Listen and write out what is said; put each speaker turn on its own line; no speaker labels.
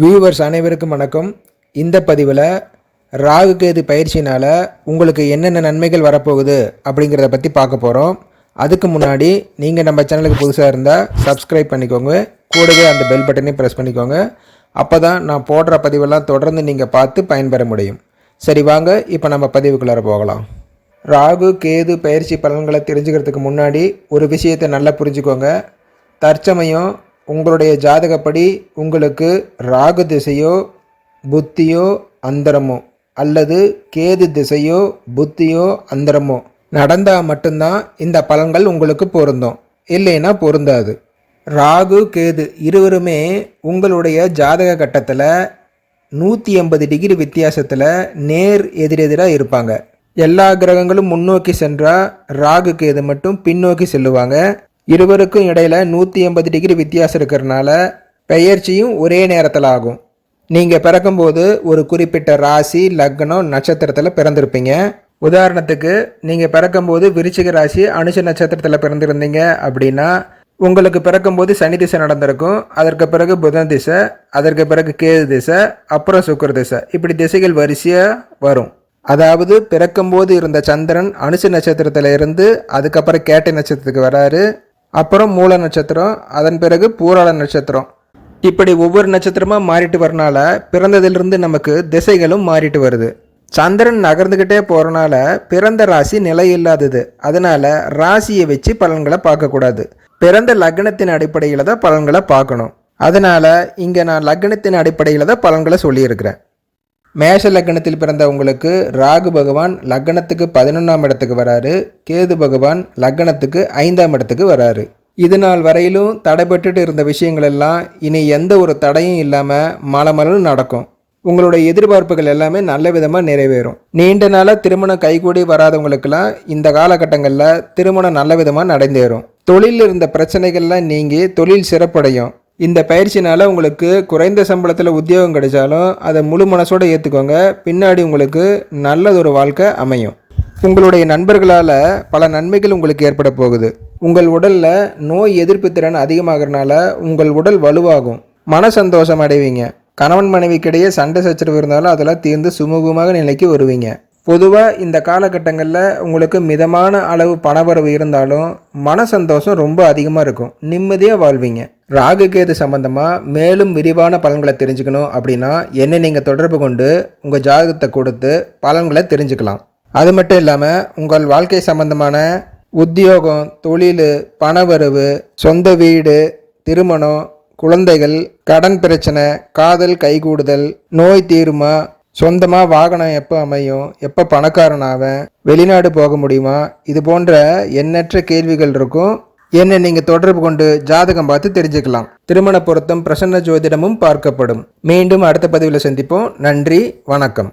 Viewers அனைவருக்கும் வணக்கம். இந்த பதிவில் ராகு கேது பயிற்சினால் உங்களுக்கு என்னென்ன நன்மைகள் வரப்போகுது அப்படிங்கிறத பற்றி பார்க்க போகிறோம் அதுக்கு முன்னாடி நீங்கள் நம்ம சேனலுக்கு புதுசாக இருந்தால் சப்ஸ்கிரைப் பண்ணிக்கோங்க. கூடவே அந்த பெல் பட்டனையும் ப்ரெஸ் பண்ணிக்கோங்க. அப்போ தான் நான் போடுற பதிவெல்லாம் தொடர்ந்து நீங்கள் பார்த்து பயன்பெற முடியும். சரி வாங்க இப்போ நம்ம பதிவுக்குள்ளார போகலாம். ராகு கேது பயிற்சி பலன்களை தெரிஞ்சுக்கிறதுக்கு முன்னாடி ஒரு விஷயத்தை நல்லா புரிஞ்சுக்கோங்க. தற்சமயம் உங்களுடைய ஜாதகப்படி உங்களுக்கு ராகு திசையோ புத்தியோ அந்தரமோ அல்லது கேது திசையோ புத்தியோ அந்தரமோ நடந்தால் மட்டும்தான் இந்த பலன்கள் உங்களுக்கு பொருந்தும். இல்லைன்னா பொருந்தாது. ராகு கேது இருவருமே உங்களுடைய ஜாதக கட்டத்தில் நூற்றி எண்பது டிகிரி வித்தியாசத்தில் நேர் எதிரெதிராக இருப்பாங்க. எல்லா கிரகங்களும் முன்னோக்கி சென்றால் ராகு கேது மட்டும் பின்னோக்கி செல்லுவாங்க. இருவருக்கும் இடையில் நூற்றி எண்பது டிகிரி வித்தியாசம் இருக்கிறனால பெயர்ச்சியும் ஒரே நேரத்தில் ஆகும். நீங்கள் பிறக்கும்போது ஒரு குறிப்பிட்ட ராசி லக்னம் நட்சத்திரத்தில் பிறந்திருப்பீங்க. உதாரணத்துக்கு நீங்கள் பிறக்கும்போது விருச்சிக ராசி அனுஷ நட்சத்திரத்தில் பிறந்திருந்தீங்க அப்படின்னா உங்களுக்கு பிறக்கும்போது சனி திசை நடந்திருக்கும். அதற்கு பிறகு புதன் திசை அதற்கு பிறகு கேது திசை அப்புறம் சுக்கர திசை. இப்படி திசைகள் வரிசையாக வரும். அதாவது பிறக்கும்போது இருந்த சந்திரன் அனுச நட்சத்திரத்தில் இருந்து அதுக்கப்புறம் கேட்டை நட்சத்திரத்துக்கு வராரு. அப்புறம் மூல நட்சத்திரம் அதன் பிறகு பூராள நட்சத்திரம். இப்படி ஒவ்வொரு நட்சத்திரமாக மாறிட்டு வரனால பிறந்ததிலிருந்து நமக்கு திசைகளும் மாறிட்டு வருது. சந்திரன் நகர்ந்துக்கிட்டே போகிறனால பிறந்த ராசி நிலை இல்லாதது. அதனால் ராசியை வச்சு பலன்களை பார்க்கக்கூடாது. பிறந்த லக்னத்தின் அடிப்படையில் தான் பலன்களை பார்க்கணும். அதனால் இங்கே நான் லக்னத்தின் அடிப்படையில் தான் பலன்களை சொல்லியிருக்கிறேன். மேஷ லக்னத்தில் பிறந்த உங்களுக்கு ராகு பகவான் லக்னத்துக்கு பதினொன்றாம் இடத்துக்கு வராரு. கேது பகவான் லக்னத்துக்கு ஐந்தாம் இடத்துக்கு வராரு. இது நாள் வரையிலும் தடைபட்டுட்டு இருந்த விஷயங்கள் எல்லாம் இனி எந்த ஒரு தடையும் இல்லாமல் மலமலும் நடக்கும். உங்களுடைய எதிர்பார்ப்புகள் எல்லாமே நல்ல விதமாக நிறைவேறும். நீண்ட நாளாக திருமணம் கைகூடி வராதவங்களுக்கெல்லாம் இந்த காலகட்டங்களில் திருமணம் நல்ல விதமாக நடந்தேறும். தொழிலில் இருந்த பிரச்சனைகள்லாம் நீங்கி தொழில் சிறப்படையும். இந்த பயிற்சினால் உங்களுக்கு குறைந்த சம்பளத்தில் உத்தியோகம் கிடைச்சாலும் அதை முழு மனசோட ஏற்றுக்கோங்க பின்னாடி உங்களுக்கு நல்லதொரு வாழ்க்கை அமையும். உங்களுடைய நண்பர்களால் பல நன்மைகள் உங்களுக்கு ஏற்பட போகுது. உங்கள் உடலில் நோய் எதிர்ப்பு திறன் அதிகமாகறனால உங்கள் உடல் வலுவாகும். மன சந்தோஷம் அடைவீங்க. கணவன் மனைவிக்கிடையே சண்டை சச்சரவு இருந்தாலும் அதெல்லாம் தீர்ந்து சுமூகமாக நிலைக்கு வருவீங்க. பொதுவாக இந்த காலகட்டங்களில் உங்களுக்கு மிதமான அளவு பணவரவு இருந்தாலும் மன சந்தோஷம் ரொம்ப அதிகமாக இருக்கும். நிம்மதியாக வாழ்வீங்க. ராகு கேது சம்பந்தமாக மேலும் விரிவான பலன்களை தெரிஞ்சுக்கணும் அப்படின்னா என்னை நீங்கள் தொடர்பு கொண்டு உங்கள் ஜாதகத்தை கொடுத்து பலன்களை தெரிஞ்சுக்கலாம். அது மட்டும் இல்லாமல் உங்கள் வாழ்க்கை சம்பந்தமான உத்தியோகம் தொழில் பணவரவு சொந்த வீடு திருமணம் குழந்தைகள் கடன் பிரச்சனை காதல் கைகூடுதல் நோய் தீருமா சொந்தமாக வாகனம் எப்போ அமையும் எப்போ பணக்காரனாவேன் வெளிநாடு போக முடியுமா இது போன்ற எண்ணற்ற கேள்விகள் இருக்கும். என்ன நீங்கள் தொடர்பு கொண்டு ஜாதகம் பார்த்து தெரிஞ்சுக்கலாம். திருமண பொருத்தம் பிரசன்ன ஜோதிடமும் பார்க்கப்படும். மீண்டும் அடுத்த பதிவில் சந்திப்போம். நன்றி வணக்கம்.